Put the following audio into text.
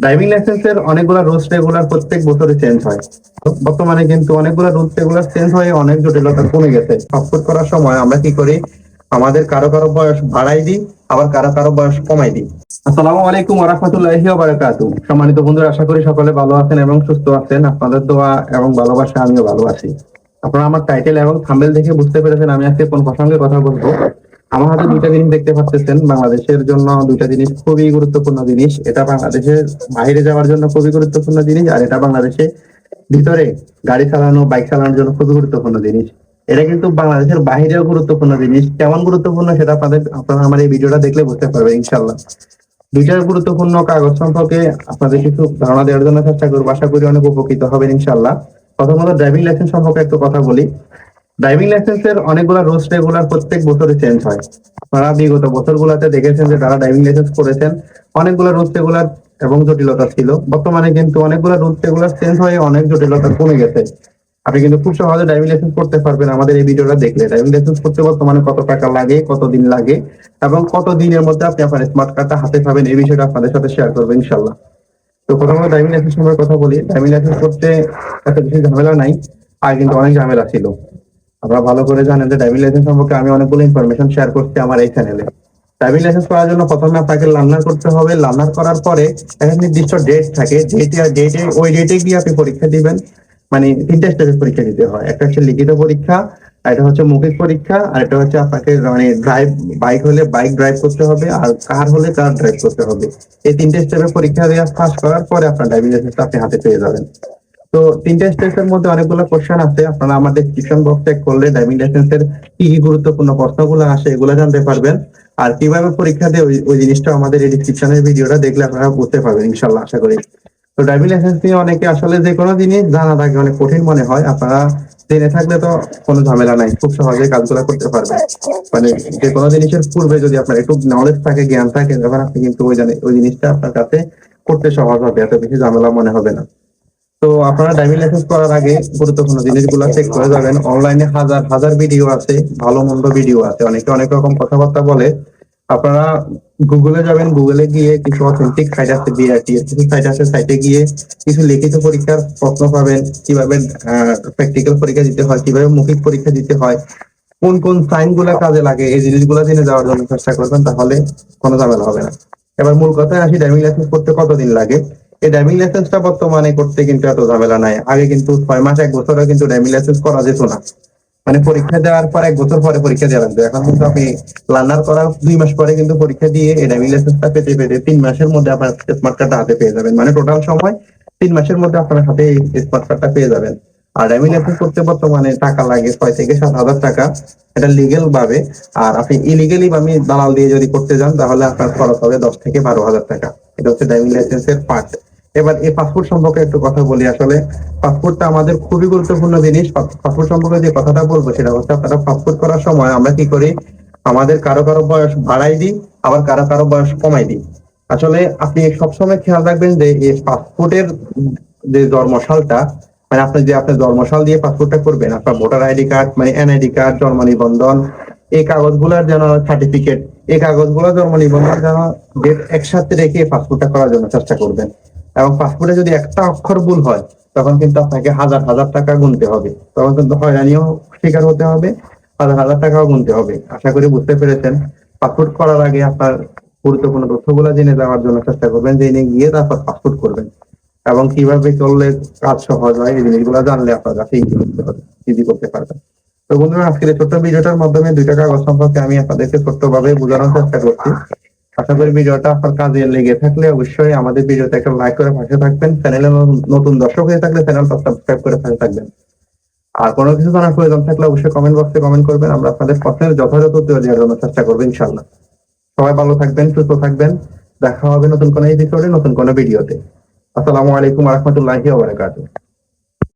Driving লাইসেন্সের অনেকগুলো rules regular প্রত্যেক বছরে চেঞ্জ হয়। বর্তমানে কিন্তু অনেকগুলো রুলস রেগুলার চেঞ্জ হয়ে অনেক জটিলতা কমে গেছে। পাসপোর্ট করার সময় আমরা কি করি? আমাদের কারও কারও বয়স বাড়াই দিই, আবার কারও কারও বয়স কমাই দিই। আসসালামু আলাইকুম ওরহমতুল্লাহি বারাকাতু সম্মানিত বন্ধুরা, আশা করি সকলে ভালো আছেন এবং সুস্থ আছেন। আপনাদের দোয়া এবং ভালোবাসা আমিও ভালোবাসি আপনারা আমার টাইটেল এবং থাম্বেল দেখে বুঝতে পেরেছেন আমি আজকে কোন প্রসঙ্গে কথা বলব। আমার দুইটা জিনিস দেখতে পাচ্ছেন বাংলাদেশের জন্য দুইটা জিনিস খুবই গুরুত্বপূর্ণ জিনিস। এটা বাংলাদেশের বাইরে যাওয়ার জন্য খুবই গুরুত্বপূর্ণ জিনিস, আর এটা বাংলাদেশে ভিতরে গাড়ি চালানো, বাইক চালানোর জন্য খুবই গুরুত্বপূর্ণ জিনিস। এটা কিন্তু বাংলাদেশের বাইরেও গুরুত্বপূর্ণ জিনিস। কেমন গুরুত্বপূর্ণ সেটা আপনাদের আপনারা আমার এই ভিডিওটা দেখলে বুঝতে পারবেন ইনশাল্লাহ দুইটার গুরুত্বপূর্ণ কাগজ সম্পর্কে আপনাদের কিছু ধারণা দেওয়ার জন্য চেষ্টা করব। আশা করি অনেক উপকৃত হবেন ইনশাল্লাহ প্রথমত, ড্রাইভিং লাইসেন্স সম্পর্কে একটু কথা বলি। ড্রাইভিং লাইসেন্সের অনেকগুলো রুলস রেগুলার প্রত্যেক বছরে চেঞ্জ হয়। আপনারা বিগত বছরগুলোতে দেখেছেন যে যারা ড্রাইভিং লাইসেন্স করেছেন। অনেকগুলো রুলস রেগুলার এবং জটিলতা ছিল। বর্তমানে কিন্তু অনেকগুলো রুলস রেগুলার চেঞ্জ হয়ে অনেক জটিলতা কমে গেছে। আপনি কিন্তু খুব সহজে ড্রাইভিং লাইসেন্স করতে পারবেন আমাদের এই ভিডিওটা দেখলে। ড্রাইভিং লাইসেন্স করতে বর্তমানে কত টাকা লাগে, কত দিন লাগে, এবং কত দিনের মধ্যে আপনি আপনার স্মার্ট কার্ডটা হাতে পাবেন, এই বিষয়টা আপনাদের সাথে শেয়ার করব ইনশাল্লাহ তো প্রথমত ড্রাইভিং লাইসেন্স সম্পর্কে কথা বলি। ড্রাইভিং লাইসেন্স করতে এত বেশি ঝামেলা নাই। আর কিন্তু অনেক ঝামেলা ছিল। আপনারা ভালো করে জানেন যে ড্রাইভিং লাইসেন্স সম্পর্কে আমি অনেকগুলো ইনফরমেশন শেয়ার করছি আমার এই চ্যানেলে ড্রাইভিং লাইসেন্স করার জন্য প্রথমে আপনাকে লার্নার করতে হবে। লার্নার করার পরে একটা নির্দিষ্ট ডেট থাকে। ডেটে ডেটে ওই ডেটে গিয়ে আপনি পরীক্ষা দিবেন। মানে তিনটা স্টেজের পরীক্ষা দিতে হয়। একটা হচ্ছে লিখিত পরীক্ষা, আর এটা হচ্ছে মৌখিক পরীক্ষা, আর এটা হচ্ছে আপনাকে মানে ড্রাইভ বাইক হলে বাইক ড্রাইভ করতে হবে, আর কার হলে কার ড্রাইভ করতে হবে। এই তিনটে স্টেপের পরীক্ষা দেওয়া পাস করার পরে আপনার ড্রাইভিং লাইসেন্সটা আপনি হাতে পেয়ে যাবেন। তো তিনটে স্টেপের মধ্যে অনেকগুলো কোশ্চেন আছে। আপনারা আমার ডেসক্রিপশন বক্স চেক করলে ড্রাইভিং লাইসেন্সের কি কি গুরুত্বপূর্ণ প্রশ্নগুলো আসে, এগুলো জানতে পারবেন। আর কীভাবে পরীক্ষা দিয়ে, ওই ওই জিনিসটা আমাদের এই ডিসক্রিপশনের ভিডিওটা দেখলে আপনারা বুঝতে পারবেন, ইনশাল্লাহ, আশা করি। তো ড্রাইভিং লাইসেন্স নিয়ে অনেকে আসলে যে কোনো জিনিস জানা থাকে, অনেক কঠিন মনে হয়। আপনারা জেনে থাকলে তো কোনো ঝামেলা নাই, খুব সহজে কাজগুলো করতে পারবেন। মানে যে কোনো জিনিসের পূর্বে যদি আপনার একটু নলেজ থাকে, জ্ঞান থাকে, তখন আপনি কিন্তু ওই জানে, ওই জিনিসটা আপনার কাছে করতে সহজ হবে, এত বেশি ঝামেলা মনে হবে না। তো আপনারা ড্রাইভিং লাইসেন্স করার আগে গুরুত্বপূর্ণ জিনিসগুলো চেক করে যাবেন। অনলাইনে হাজার হাজার ভিডিও আছে, ভালো মন্দ ভিডিও আছে। অনেকে অনেক রকম কথাবার্তা বলে। আপনারা গুগলে যাবেন গুগলে গিয়ে কিছু অথেন্টিক সাইট আছে বিআরটি সাইট আছে। সাইটে গিয়ে কিছু লিখিত পরীক্ষার প্রশ্ন পাবেন, কীভাবে প্র্যাকটিক্যাল পরীক্ষা দিতে হয়, কীভাবে মৌখিক পরীক্ষা দিতে হয়, কোন কোন সাইনগুলা কাজে লাগে, এই জিনিসগুলো জেনে যাওয়ার জন্য চেষ্টা করবেন, তাহলে কোনো ঝামেলা হবে না। এবার মূল কথায় আসি ড্রাইভিং লাইসেন্স করতে কতদিন লাগে? এই ড্রাইভিং লাইসেন্সটা বর্তমানে করতে কিন্তু এত ঝামেলা নাই। আগে কিন্তু ছয় মাস, এক বছরে কিন্তু ড্রাইভিং লাইসেন্স করা যেত না। মানে পরীক্ষা দেওয়ার পর এক বছর পরে পরীক্ষা দেওয়া লাগবে। এখন কিন্তু আপনি লার্নার করার দুই মাস পরে কিন্তু পরীক্ষা দিয়ে এই ড্রাইভিং লাইসেন্সটা পেতে পেতে তিন মাসের মধ্যে আপনার স্মার্ট কার্ডটা হাতে পেয়ে যাবেন। মানে টোটাল সময় তিন মাসের মধ্যে আপনার হাতে স্মার্ট কার্ডটা পেয়ে যাবেন। আর ড্রাইভিং লাইসেন্স করতে বর্তমানে টাকা লাগে ছয় থেকে সাত হাজার টাকা। এটা লিগেল ভাবে। আর আপনি ইলিগেলি আমি দালাল দিয়ে যদি করতে যান, তাহলে আপনার খরচ হবে দশ থেকে বারো হাজার টাকা। এটা হচ্ছে ড্রাইভিং লাইসেন্সের পার্ট এবার এই পাসপোর্ট সম্পর্কে একটু কথা বলি। আসলে পাসপোর্টটা আমাদের খুবই গুরুত্বপূর্ণ জিনিস। পাসপোর্ট সম্পর্কে যে কথাটা বলব সেটা হচ্ছে আপনারা পাসপোর্ট করার সময় আমরা কি করি? আমাদের কারও কারও বয়স বাড়াই দিই, আবার কারও কারও বয়স কমাই দিই। আসলে আপনি সবসময় খেয়াল রাখবেন যে এই পাসপোর্টের যে জন্মসালটা মানে আপনি যে আপনার জন্মসাল দিয়ে পাসপোর্টটা করবেন, আপনার ভোটার আইডি কার্ড মানে এনআইডি কার্ড জন্ম নিবন্ধন, এই কাগজগুলোর যেন সার্টিফিকেট এই কাগজগুলো জন্ম নিবন্ধন যেন ডেট একসাথে রেখে পাসপোর্টটা করার জন্য চেষ্টা করবেন। এবং পাসপোর্টে যদি একটা অক্ষর ভুল হয়, তখন কিন্তু আপনাকে হাজার হাজার টাকা গুনতে হবে। তখন কিন্তু হয়রানিও শিকার হতে হবে, হাজার হাজার টাকাও গুনতে হবে। আশা করি বুঝতে পেরেছেন। পাসপোর্ট করার আগে আপনার গুরুত্বপূর্ণ তথ্যগুলো জেনে যাওয়ার জন্য চেষ্টা করবেন, জেনে গিয়ে তারপর পাসপোর্ট করবেন। এবং কীভাবে করলে কাজ সহজ হয়, এই জিনিসগুলো জানলে আপনার কাছে ইজি করতে হবে করতে পারবেন। তো বন্ধুরা, আজকের ছোট্ট ভিডিওটার মাধ্যমে দুইটা কাগজ সম্পর্কে আমি আপনাদেরকে ছোট্টভাবে বোঝানোর চেষ্টা করছি। আশা করি ভিডিওটা আপনার কাজে লেগে থাকলে অবশ্যই আমাদের ভিডিওতে একটা লাইক করে পাশে থাকবেন। চ্যানেলে নতুন দর্শক হয়ে থাকলে চ্যানেলটা সাবস্ক্রাইব করে পাশে থাকবেন। আর কোনো কিছু জানার প্রয়োজন থাকলে অবশ্যই কমেন্ট বক্সে কমেন্ট করবেন। আমরা আপনাদের প্রশ্নের যথাযথ উত্তর দেওয়ার জন্য চেষ্টা করব ইনশাল্লাহ সবাই ভালো থাকবেন, সুস্থ থাকবেন। দেখা হবে নতুন কোনো এপিসোডে নতুন কোনো ভিডিওতে আসসালামু আলাইকুম রহমতুল্লাহি ওয়া বারাকাতুহু।